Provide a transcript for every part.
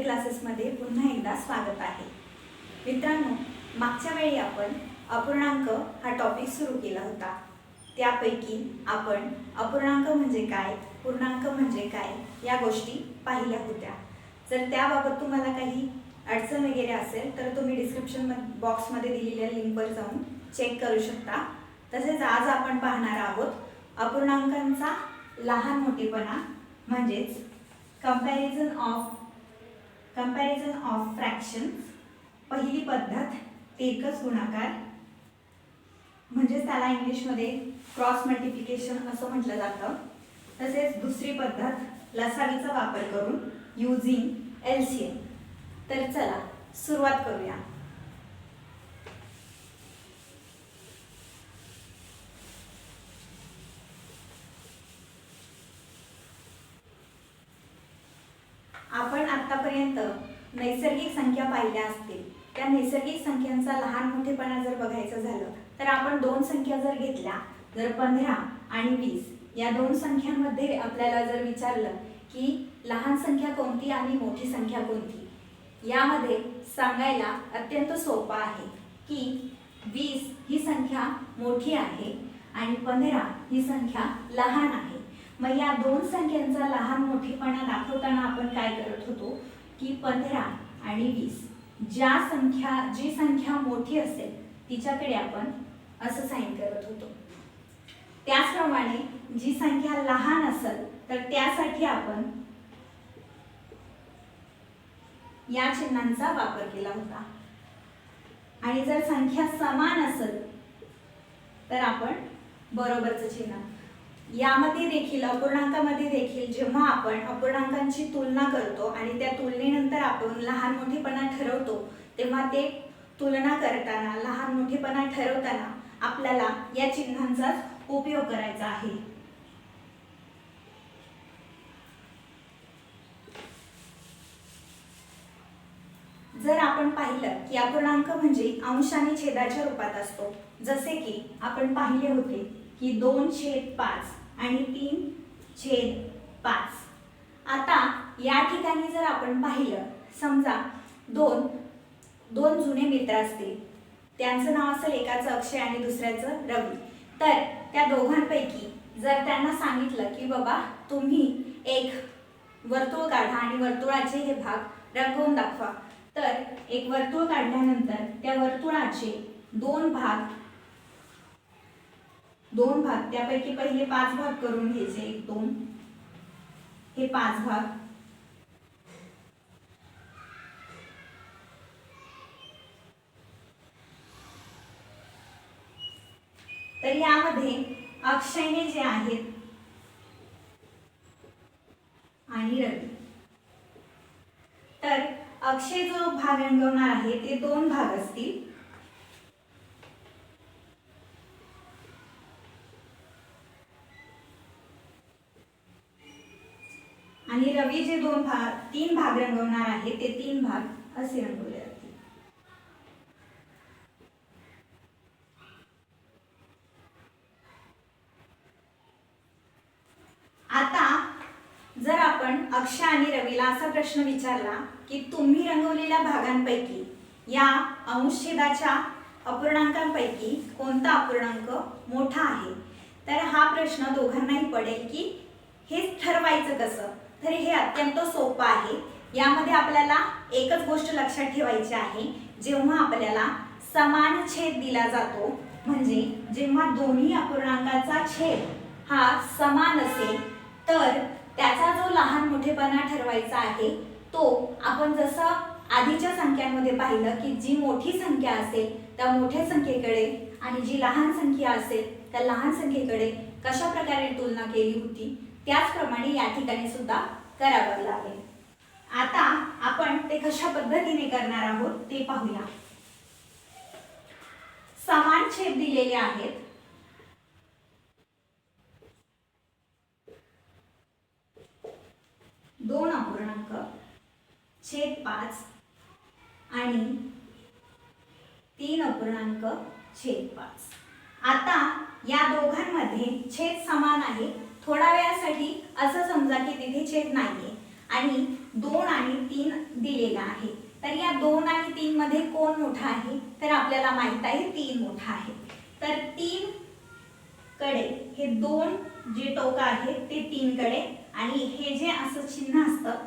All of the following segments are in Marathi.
मराठी क्लासेसमध्ये पुन्हा एकदा स्वागत आहे. मित्रांनो मागच्या वेळी आपण अपूर्णांक हा टॉपिक सुरू केला होता. त्यापैकी आपण अपूर्णांक म्हणजे काय पूर्णांक म्हणजे काय या गोष्टी पाहिल्या होत्या. जर त्याबाबत तुम्हाला काही अडचण वगैरे असेल तर तुम्ही डिस्क्रिप्शन बॉक्समध्ये दिलेल्या लिंकवर जाऊन चेक करू शकता. तसेच आज आपण पाहणार आहोत अपूर्णांकांचा लहान मोठेपणा म्हणजेच comparison of comparison of fractions पहिली पद्धत एकच गुणाकार. म्हणजेच त्याला इंग्लिशमध्ये क्रॉस मल्टिप्लिकेशन असं म्हटलं जातं. तसेच दुसरी पद्धत लसावीचा वापर करून युझिंग एल सी एम तर चला सुरुवात करूया. आपण आतापर्यंत नैसर्गिक संख्या पाहिल्या असतील. त्या नैसर्गिक संख्यांचा लहान मोठेपणा जर बघायचं झालं तर आपण दोन संख्या जर घेतल्या जर पंधरा आणि वीस या दोन संख्यांमध्ये आपल्याला जर विचारलं की लहान संख्या कोणती आणि मोठी संख्या कोणती यामध्ये सांगायला अत्यंत सोपा आहे की वीस ही संख्या मोठी आहे आणि पंधरा ही संख्या लहान आहे. मग या दोन संख्यांचा लहान मोठेपणा दाखवताना आपण काय करत होतो? की पंधरा आणि वीस. ज्या संख्या जी संख्या मोठी असेल तिच्याकडे आपण असं साईन करत होतो. त्याचप्रमाणे जी संख्या लहान असेल तर त्यासाठी आपण या चिन्हांचा वापर केला होता. आणि जर संख्या समान असेल तर आपण बरोबरचं चिन्ह यामध्ये देखील अपूर्णांकामध्ये देखील जेव्हा आपण अपूर्णांकांची तुलना करतो आणि त्या तुलनेनंतर आपण लहान मोठेपणा ठरवतो तेव्हा ते तुलना करताना लहान मोठेपणा ठरवताना आपल्याला या चिन्हांचाच उपयोग करायचा आहे. जर आपण पाहिलं की अपूर्णांक म्हणजे अंश आणि छेदाच्या रूपात असतो जसे की आपण पाहिले होते की दोन छेद पाच आणि तीन छेद पाच. आता या ठिकाणी जर आपण पाहिलं समजा दोन दोन जुने मित्र असतील. त्यांचं नाव असेल एकाचं अक्षय आणि दुसऱ्याचं रवी. तर त्या दोघांपैकी जर त्यांना सांगितलं की बाबा तुम्ही एक वर्तुळ काढा आणि वर्तुळाचे हे भाग रंगवून दाखवा. तर एक वर्तुळ काढल्यानंतर त्या वर्तुळाचे दोन भाग दोन भाग त्यापैकी पहिले पाच भाग करून घ्यायचे. एक दोन. हे पाच भाग. तर यामध्ये अक्षयने जे आहेत आणि रवी. तर अक्षय जो भाग रंगवणार आहे ते दोन भाग असतील. जे दोन भाग तीन भाग रंगवणार आहे ते तीन भाग असे रंगवले जातील. आता जर आपण अक्षय आणि रवीला असा प्रश्न विचारला की तुम्ही रंगवलेल्या भागांपैकी या अंशछेदाच्या अपूर्णांकांपैकी कोणता अपूर्णांक मोठा आहे? तर हा प्रश्न दोघांनाही पडेल की हे ठरवायचं कसं? तर हे अत्यंत सोपं आहे. यामध्ये आपल्याला एकच गोष्ट लक्षात ठेवायची आहे. जेव्हा आपल्याला समान छेद दिला जातो म्हणजे जेव्हा दोन्ही अपूर्णांकाचा छेद हा समान असेल तर त्याचा जो लहान मोठेपणा ठरवायचा आहे तो आपण जसं आधीच्या संख्यांमध्ये पाहिलं की जी मोठी संख्या असेल त्या मोठ्या संख्येकडे आणि जी लहान संख्या असेल त्या लहान संख्येकडे कशा प्रकारे तुलना केली होती त्याचप्रमाणे या ठिकाणी सुद्धा करावं लागेल. आता आपण ते कशा पद्धतीने करणार आहोत ते पाहूया. समान छेद दिलेले आहेत. दोन अपूर्णांक छेद पाच आणि तीन अपूर्णांक छेद पाच. आता या दोघांमध्ये छेद समान आहे. थोड्या वेळासाठी असं समजा की तिथे छेद नाहीये आणि दोन आणि तीन दिलेला आहे तर या दोन आणि तीन मध्ये कोण मोठा आहे? तर आपल्याला माहीत आहे तीन मोठा आहे. तर तीन कडे हे दोन जे टोक आहेत ते तीन कडे आणि हे जे असं चिन्ह असतं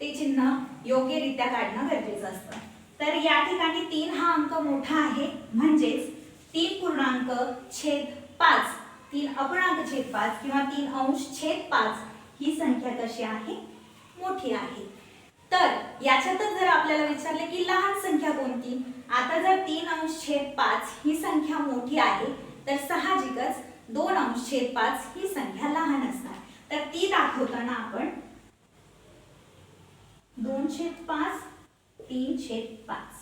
ते चिन्ह योग्यरित्या काढणं गरजेचं असतं. तर या ठिकाणी तीन हा अंक मोठा आहे म्हणजेच तीन पूर्णांक छेद पाच तीन अपूर्णांक छेद पाच किंवा तीन अंश छेद पाच ही संख्या कशी आहे? मोठी आहे. तर याच्यातच जर आपल्याला विचारले की लहान संख्या कोणती? आता जर तीन अंश छेद पाच ही संख्या मोठी आहे तर साहजिकच दोन अंश छेद पाच ही संख्या लहान असणार. तर ती दाखवताना आपण दोन छेद पाच तीन छेद पाच.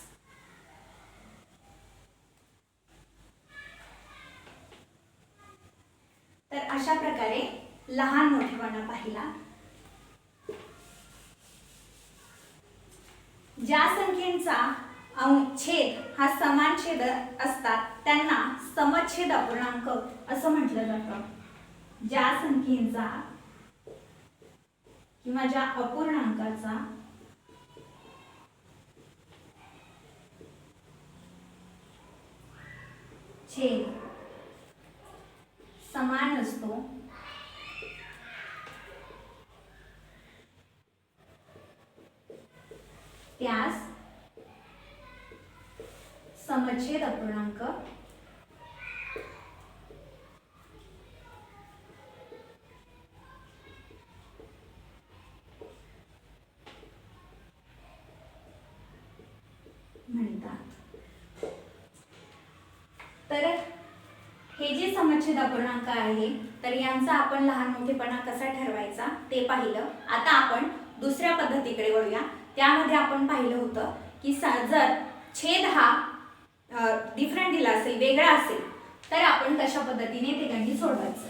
तर अशा प्रकारे लहान मोठेपणा पाहिला. ज्या संख्येचा छेद हा समान छेद असतात त्यांना समछेद अपूर्णांक असं म्हटलं जातं. ज्या संख्येचा किंवा ज्या अपूर्णांकाचा छेद समान असतो. त्यास समच्छेद अपूर्णांक म्हणतात तर हे जे समच्छेद आहे. तर यांचा आपण लहान मोठेपणा कसा ठरवायचा ते पाहिलं. आता आपण दुसऱ्या पद्धतीकडे वळूया. त्यामध्ये आपण पाहिलं होतं की जर छेद हा डिफरंट दिला असेल वेगळा असेल तर आपण कशा पद्धतीने ते गणित सोडवायचं?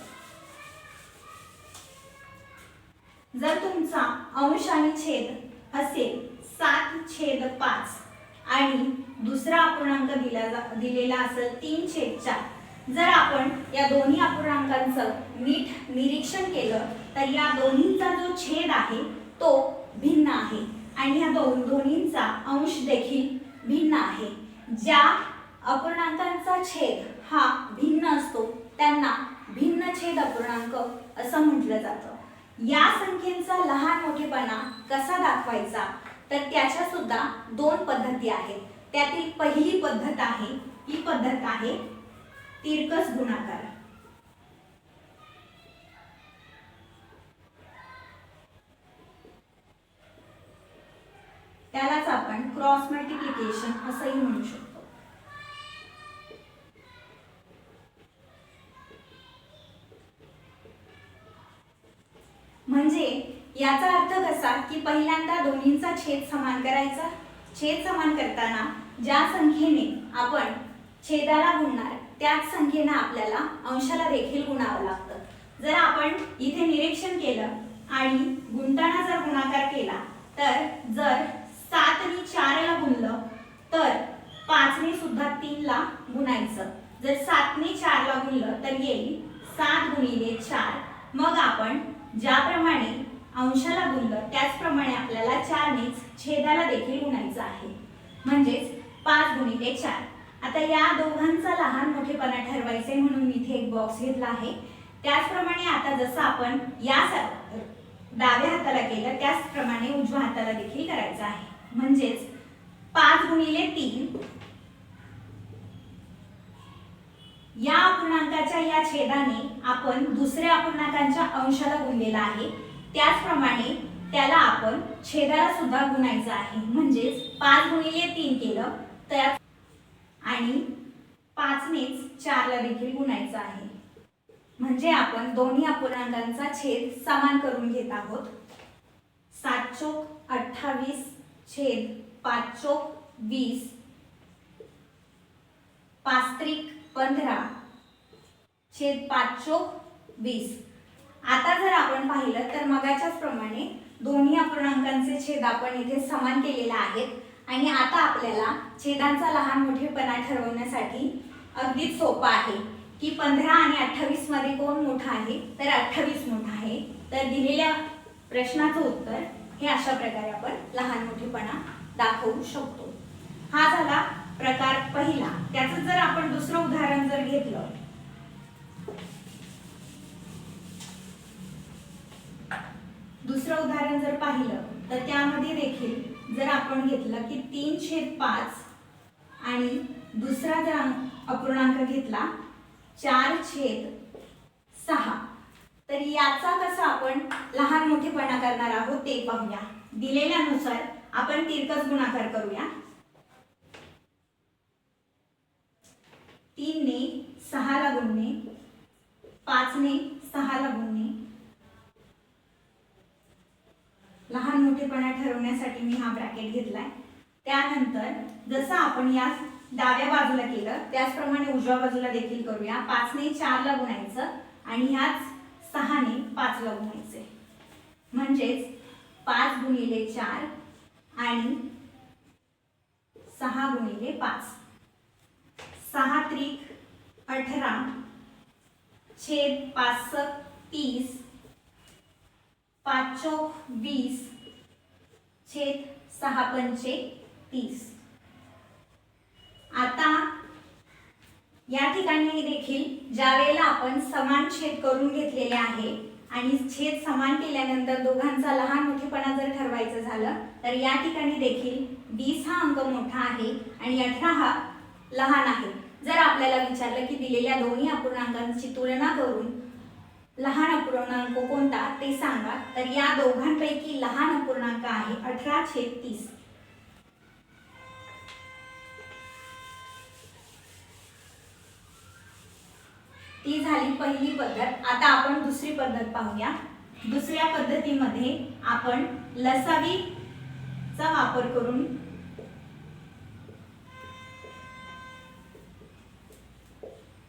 जर तुमचा अंश आणि छेद असेल सात छेद पाच आणि दुसरा अपूर्णांक दिला जा- दिलेला असेल तीन छेद चार जर आपण या दोन्ही अपूर्णांकांचं नीट निरीक्षण केलं तर या दोन्हींचा जो छेद आहे तो भिन्न आहे. आणि या दोन दोन्हींचा अंश देखील भिन्न आहे. ज्या अपूर्णांकांचा छेद हा भिन्न असतो त्यांना भिन्न छेद अपूर्णांक असं म्हटलं जातं. या संख्येचा लहान मोठेपणा कसा दाखवायचा? तर त्याच्या सुद्धा दोन पद्धती आहेत. त्यातील पहिली पद्धत आहे ही पद्धत आहे तिरकस गुणाकार. त्यालाच आपण क्रॉस मल्टिप्लिकेशन असंही म्हणू शकतो. म्हणजे याचा अर्थ कसा की पहिल्यांदा दोन्हींचा छेद समान करायचा? छेद समान करताना ज्या संख्येने आपण छेदाला गुणणार त्याच संख्येनं आपल्याला अंशाला देखील गुणावं लागतं. जर आपण इथे निरीक्षण केलं आणि गुणताना जर गुणाकार केला तर जर सातने चारला गुणलं तर पाचने सुद्धा तीनला गुणायचं. जर सातने चारला गुणलं तर येईल सात गुणिले चार. मग आपण ज्याप्रमाणे अंशाला गुणलं त्याचप्रमाणे आपल्याला चारनेच छेदाला देखील गुणायचं आहे. म्हणजेच पाच गुणिले चार. आता या दोघांचा लहान मोठेपणा ठरवायचे म्हणून इथे एक बॉक्स घेतला आहे. त्याचप्रमाणे आता जसं आपण या डाव्या हाताला केलं त्याचप्रमाणे उजव्या हाताला देखील करायचं आहे. म्हणजेच पाच गुणिले तीन. या अपूर्णांकाच्या या छेदाने आपण दुसऱ्या अपूर्णांकांच्या अंशाला गुणलेला आहे. त्याचप्रमाणे त्याला आपण छेदाला सुद्धा गुणायचं आहे. म्हणजेच पाच गुणिले तीन केलं तर आणि पाचनेच चारला देखील गुणायचं आहे. म्हणजे आपण दोन्ही अपूर्णांकांचा छेद समान करून घेत आहोत. सात चोक अठ्ठावीस छेद पाच चोक वीस. पाच त्रिक पंधरा छेद पाच चोक वीस. आता जर आपण पाहिलं तर मगाच्याच प्रमाणे दोन्ही अपूर्णांकांचे छेद आपण इथे समान केलेले आहेत. आणि आता आपल्याला छेदांचा लहान मोठेपणा ठरवण्यासाठी अगदीच सोपा आहे की पंधरा आणि अठ्ठावीसमध्ये कोण मोठा आहे? तर अठ्ठावीस मोठा आहे. तर दिलेल्या प्रश्नाचं उत्तर हे अशा प्रकारे आपण लहान मोठेपणा दाखवू शकतो. हा झाला प्रकार पहिला. त्याचं जर आपण दुसरं उदाहरण जर घेतलं. दुसरं उदाहरण जर पाहिलं तर त्यामध्ये देखील जर आपण घेतलं की तीन छेद पाच आणि दुसरा जर अपूर्णांक घेतला चार छेद सहा. तर याचा कसा आपण लहान मोठेपणा करणार आहोत ते पाहूया. दिलेल्यानुसार आपण तिरकस गुणाकार करूया. तीनने सहाला गुणणे पाचने सहाला गुणणे लहान मोठेपणा ठरवण्यासाठी मी हा ब्रॅकेट घेतलाय. त्यानंतर जसं आपण या डाव्या बाजूला केलं त्याचप्रमाणे उजव्या बाजूला देखील करूया. पाचने चारला गुणायचं आणि ह्याच सहाने पाचला गुणायचे म्हणजेच पाच गुणिले चार आणि सहा गुणिले पाच. सहा त्रिक अठरा छेद पाच तीस पाच चौक वीस छेद सहा पंचे तीस. आता या ठिकाणी देखील ज्या वेळेला आपण समान छेद करून घेतलेले आहे आणि छेद समान केल्यानंतर दोघांचा लहान मोठेपणा जर ठरवायचं झालं तर या ठिकाणी देखील वीस हा अंक मोठा आहे आणि अठरा हा लहान आहे. जर आपल्याला विचारलं की दिलेल्या दोन्ही अपूर्णांकांची तुलना करून लहान अपूर्णांक कोणता ते सांगा. तर या दोघांपैकी लहान अपूर्णांक आहे अठरा छेद तीस. ती झाली पहिली पद्धत. आता आपण दुसरी पद्धत पाहूया. दुसऱ्या पद्धतीमध्ये आपण लसावीचा वापर करून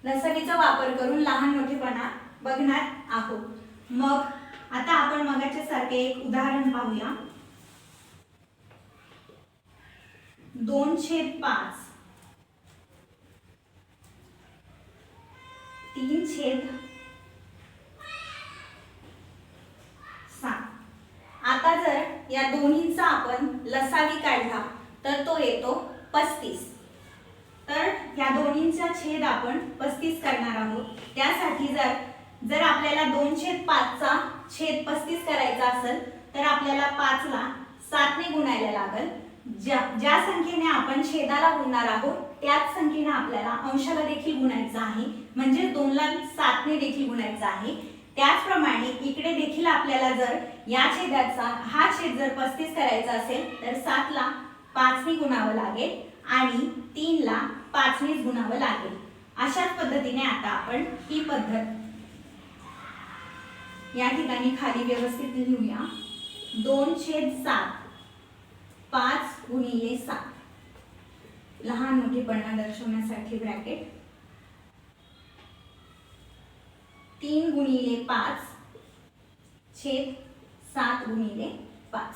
लसावीचा वापर करून लहान मोठेपणा बघणार आहोत. मग आता आपण मगाच्या सारखे एक उदाहरण पाहूया. दोन छेद पाच. तीन छेद सात आता जर या दोन्हींचा आपण लसावी काढला तर तो येतो पस्तीस तर या दोन्हींचा छेद आपण पस्तीस करणार आहोत त्यासाठी जर जर आपल्याला दोन छेद पाचचा छेद पस्तीस करायचा असेल तर आपल्याला पाचला सातने गुणायला लागल. ज्या ज्या संख्येने आपण छेदाला गुणणार आहोत त्याच संख्येने आपल्याला अंशाला देखील गुणायचं आहे. म्हणजे दोनला सातने देखील गुणायचं आहे. त्याचप्रमाणे इकडे देखील आपल्याला जर या छेदाचा हा छेद जर पस्तीस करायचा असेल तर सातला पाचने गुणावं लागेल आणि तीनला पाचनेच गुणावं लागेल. अशाच पद्धतीने आता आपण ही पद्धत या ठिकाणी खाली व्यवस्थित लिहूया. दोन छेद सात. पाच गुणिले सात. लहान मोठेपणा दर्शवण्यासाठी ब्रॅकेट. तीन गुणिले पाच. छेद सात गुणिले पाच.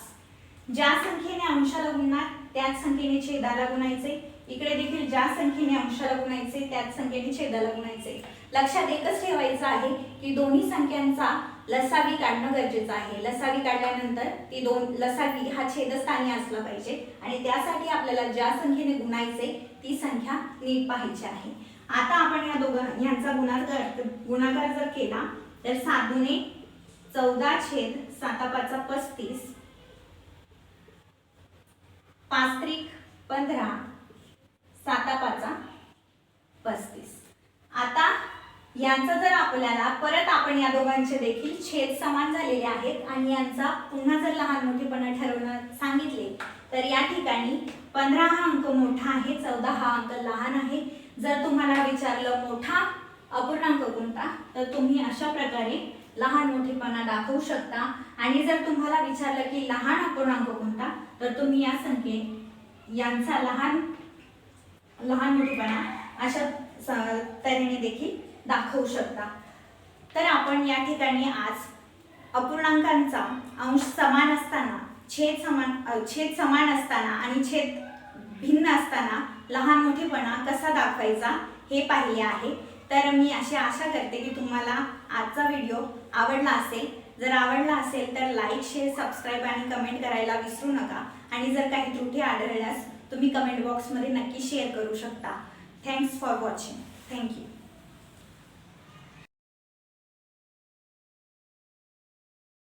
ज्या संख्येने अंशाला गुणणार त्याच संख्येने छेदाला गुणायचे. इकडे देखील ज्या संख्येने अंशाला गुणायचे त्याच संख्येने छेदाला गुणायचे. लक्षात एकच ठेवायचं आहे की दोन्ही संख्यांचा लसावी काढणं गरजेचं आहे. लसावी काढल्यानंतर ती दोन लसावी हा छेदस्थानी असला पाहिजे आणि त्यासाठी आपल्याला ज्या संख्येने गुणायचे ती संख्या नीट पाहायची आहे. आता आपण या दोघं यांचा गुणाकार गुणाकार जर केला तर सात दुने चौदा छेद सातापाचा पस्तीस पाच त्रिक पंधरा सातापाचा पस्तीस. आता यांचं जर आपल्याला परत आपण या दोघांचे देखील छेद समान झालेले आहेत आणि यांचा पुन्हा जर लहान मोठेपणा ठरवणं सांगितले तर या ठिकाणी पंधरा हा अंक मोठा आहे चौदा हा अंक लहान आहे. जर तुम्हाला विचारलं मोठा अपूर्णांक कोणता तर तुम्ही अशा प्रकारे लहान मोठेपणा दाखवू शकता. आणि जर तुम्हाला विचारलं की लहान अपूर्णांक कोणता तर तुम्ही या संख्ये यांचा लहान लहान मोठेपणा अशा स- तऱ्हेने देखील दाखवू शकता. तर आपण या ठिकाणी आज अपूर्णांकांचा अंश समान असताना छेद समान छेद समान असताना आणि छेद भिन्न असताना लहान मोठेपणा कसा दाखवायचा हे पाहिले आहे. तर मी अशी आशा करते की तुम्हाला आजचा व्हिडिओ आवडला असेल. जर आवडला असेल तर लाईक शेअर सबस्क्राईब आणि कमेंट करायला विसरू नका. आणि जर काही त्रुटी आढळल्यास तुम्ही कमेंट बॉक्समध्ये नक्की शेअर करू शकता. Thanks for watching thank you